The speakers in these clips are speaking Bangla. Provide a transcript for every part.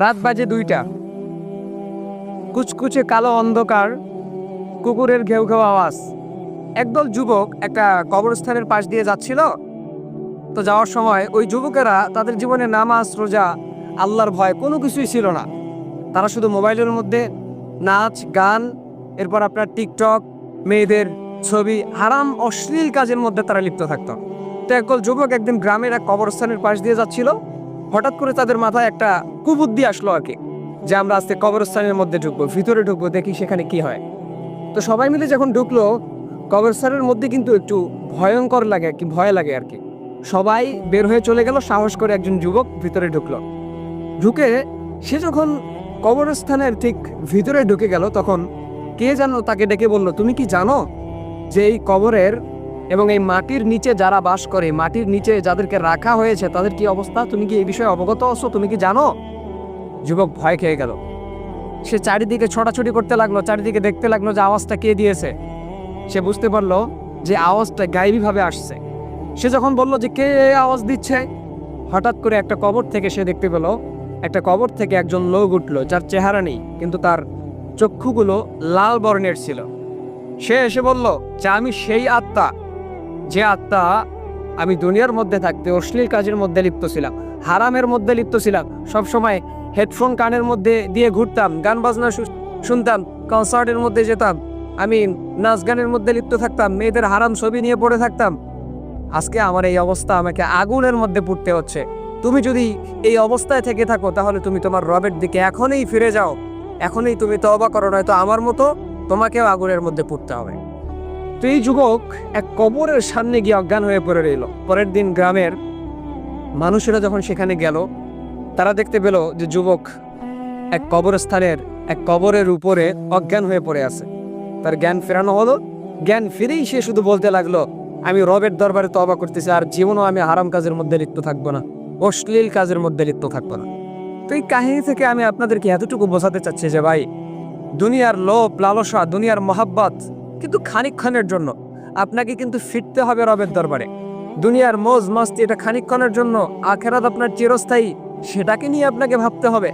রাত বাজে দুইটা। কুচকুচে কালো অন্ধকার, কুকুরের ঘেউ ঘেউ আওয়াজ। একদল যুবক একটা কবরস্থানের পাশ দিয়ে যাচ্ছিল। তো যাওয়ার সময় ওই যুবকেরা তাদের জীবনে নামাজ, রোজা, আল্লাহর ভয় কোনো কিছুই ছিল না। তারা শুধু মোবাইলের মধ্যে নাচ, গান, এরপর আপনার টিকটক, মেয়েদের ছবি, হারাম, অশ্লীল কাজের মধ্যে তারা লিপ্ত থাকত। তো একদল যুবক একদিন গ্রামের এক কবরস্থানের পাশ দিয়ে যাচ্ছিল। হঠাৎ করে তাদের মাথায় একটা কুবুদ্ধি আসলো আর কি, যে আমরা আজকে কবরস্থানের মধ্যে ঢুকবো, ভিতরে ঢুকবো, দেখি সেখানে কি হয়। তো সবাই মিলে যখন ঢুকলো, কবরস্থানের মধ্যে কিন্তু একটু ভয়ঙ্কর লাগে আর কি ভয় লাগে আর কি। সবাই বের হয়ে চলে গেল, সাহস করে একজন যুবক ভিতরে ঢুকলো। ঢুকে সে যখন কবরস্থানের ঠিক ভিতরে ঢুকে গেল, তখন কে জানো তাকে ডেকে বলল, তুমি কি জানো যে এই কবরের এবং এই মাটির নিচে যারা বাস করে, মাটির নিচে যাদেরকে রাখা হয়েছে, তাদের কি অবস্থা? তুমি কি এই বিষয়ে অবগত আছো? তুমি কি জানো? যুবক ভয় খেয়ে গেল। সে চারিদিকে ছোটাছুটি করতে লাগল, চারিদিকে দেখতে লাগল যে আওয়াজটা কে দিয়েছে। সে বুঝতে পারল যে আওয়াজটা গায়েবীভাবে আসছে। সে যখন বলল যে কে আওয়াজ দিচ্ছে, হঠাৎ করে একটা কবর থেকে সে দেখতে পেল, একটা কবর থেকে একজন লোক উঠল, যার চেহারা নেই, কিন্তু তার চক্ষুগুলো লাল বর্ণের ছিল। সে এসে বলল, যে আমি সেই আত্মা যে আত্মা আমি দুনিয়ার মধ্যে থাকতে অশ্লীল কাজের মধ্যে লিপ্ত ছিলাম, হারামের মধ্যে লিপ্ত ছিলাম সব সময় হেডফোন কানের মধ্যে দিয়ে ঘুরতাম, গান বাজনা শুনতাম কনসার্টের মধ্যে যেতাম, আমি নাচ গানের মধ্যে লিপ্ত থাকতাম, মেয়েদের হারাম ছবি নিয়ে পড়ে থাকতাম। আজকে আমার এই অবস্থা আমাকে আগুনের মধ্যে পড়তে হচ্ছে। তুমি যদি এই অবস্থায় থেকে থাকো, তাহলে তুমি তোমার রবের দিকে এখনই ফিরে যাও। এখনই তুমি তওবা করো, নয়তো আমার মতো তোমাকেও আগুনের মধ্যে পড়তে হবে। তো এই যুবক এক কবরের সামনে গিয়ে অজ্ঞান হয়ে পড়ে রইল। পরের দিন গ্রামের মানুষেরা যখন সেখানে গেল, তারা দেখতে পেল যে যুবক এক কবরস্থানের, এক কবরের উপরে অজ্ঞান হয়ে পড়ে আছে। তার জ্ঞান ফেরানো হলো। জ্ঞান ফিরেই সে শুধু বলতে লাগল, আমি রবের দরবারে তবা করতেছি, আর জীবনও আমি হারাম কাজের মধ্যে লিপ্ত থাকব না, অশ্লীল কাজের মধ্যে লিপ্ত থাকব না। তো এই কাহিনী থেকে আমি আপনাদেরকে এতটুকু বোঝাতে চাচ্ছি যে, ভাই, দুনিয়ার লোভ, লালসা, দুনিয়ার মহাব্বত কিন্তু খানিকক্ষণের জন্য। আপনাকে কিন্তু ফিরতে হবে রবের দরবারে। দুনিয়ার মোজ মস্তি এটা খানিকক্ষণের জন্য, আখেরাত আপনার চিরস্থায়ী, সেটাকে নিয়ে আপনাকে ভাবতে হবে।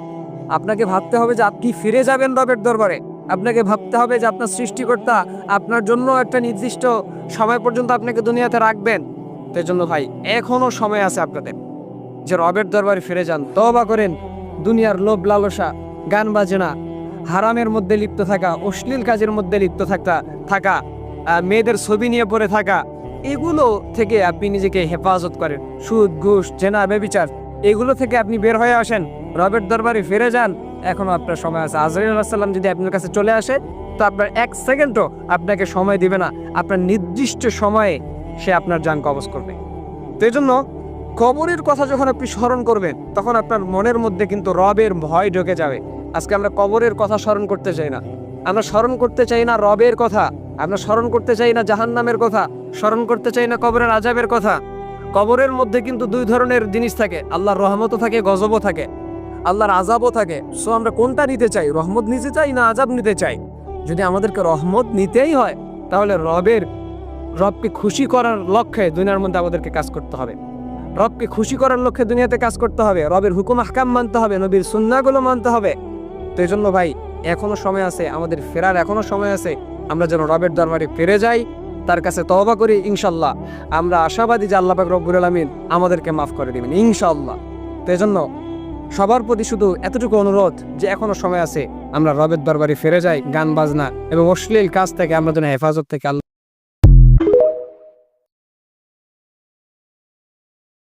আপনাকে ভাবতে হবে যে আপনি ফিরে যাবেন রবের দরবারে। আপনাকে ভাবতে হবে যে আপনার সৃষ্টিকর্তা আপনার জন্য একটা নির্দিষ্ট সময় পর্যন্ত আপনাকে দুনিয়াতে রাখবেন। তো জন্য ভাই, এখনও সময় আছে আপনাদের। যে রবের দরবারে ফিরে যান তবা করেন। দুনিয়ার লোভ লালসা, গান বাজনা হারামের মধ্যে লিপ্ত থাকা, অশ্লীল কাজের মধ্যে লিপ্ত থাকা থাকা মেয়েদের ছবি নিয়ে পড়ে থাকা, এগুলো থেকে আপনি নিজেকে হেফাজত করেন। সুদ, ঘুষ, জেনা বেবিচার এগুলো থেকে আপনি বের হয়ে আসেন, রবের দরবারে ফিরে যান। এখনও আপনার সময় আছে। সাল্লাম যদি আপনার কাছে চলে আসে, তো আপনার এক সেকেন্ডও আপনাকে সময় দিবে না। আপনার নির্দিষ্ট সময়ে সে আপনার যান কবজ করবে। তো এই জন্য কবরের কথা যখন আপনি স্মরণ করবেন, তখন আপনার মনের মধ্যে কিন্তু রবের ভয় ঢুকে যাবে। আজকে আমরা কবরের কথা স্মরণ করতে চাই না। আমরা স্মরণ করতে চাই না রবের কথা। আমরা স্মরণ করতে চাই না জাহান্নামের কথা। স্মরণ করতে চাই না কবরের আজাবের কথা। কবরের মধ্যে কিন্তু দুই ধরনের জিনিস থাকে। আল্লাহর রহমতও থাকে, গজবও থাকে। আল্লাহর আজাবও থাকে। সো আমরা কোনটা নিতে চাই? রহমত নিতে চাই না আজাব নিতে চাই? যদি আমাদেরকে রহমত নিতেই হয়, তাহলে রবের, রবকে খুশি করার লক্ষ্যে দুনিয়ার মধ্যে আমাদেরকে কাজ করতে হবে। রবকে খুশি করার লক্ষ্যে দুনিয়াতে কাজ করতে হবে। রবের হুকুম আহকাম মানতে হবে, নবীর সুন্নাগুলো মানতে হবে। তো এই জন্য ভাই, এখনও সময় আছে, আমাদের ফেরার এখনও সময় আছে। আমরা যেন রবের দরবারে ফিরে যাই, তার কাছে তওবা করি ইনশাল্লাহ আমরা আশাবাদী যে আল্লাহ রব্বুল আলমিন আমাদেরকে মাফ করে দিবেন ইনশাল্লাহ তো এই জন্য সবার প্রতি শুধু এতটুকু অনুরোধ যে এখনও সময় আছে, আমরা রবের দরবারে ফিরে যাই, গান বাজনা এবং অশ্লীল কাজ থেকে আমরা যেন হেফাজত থেকে আল্লাহ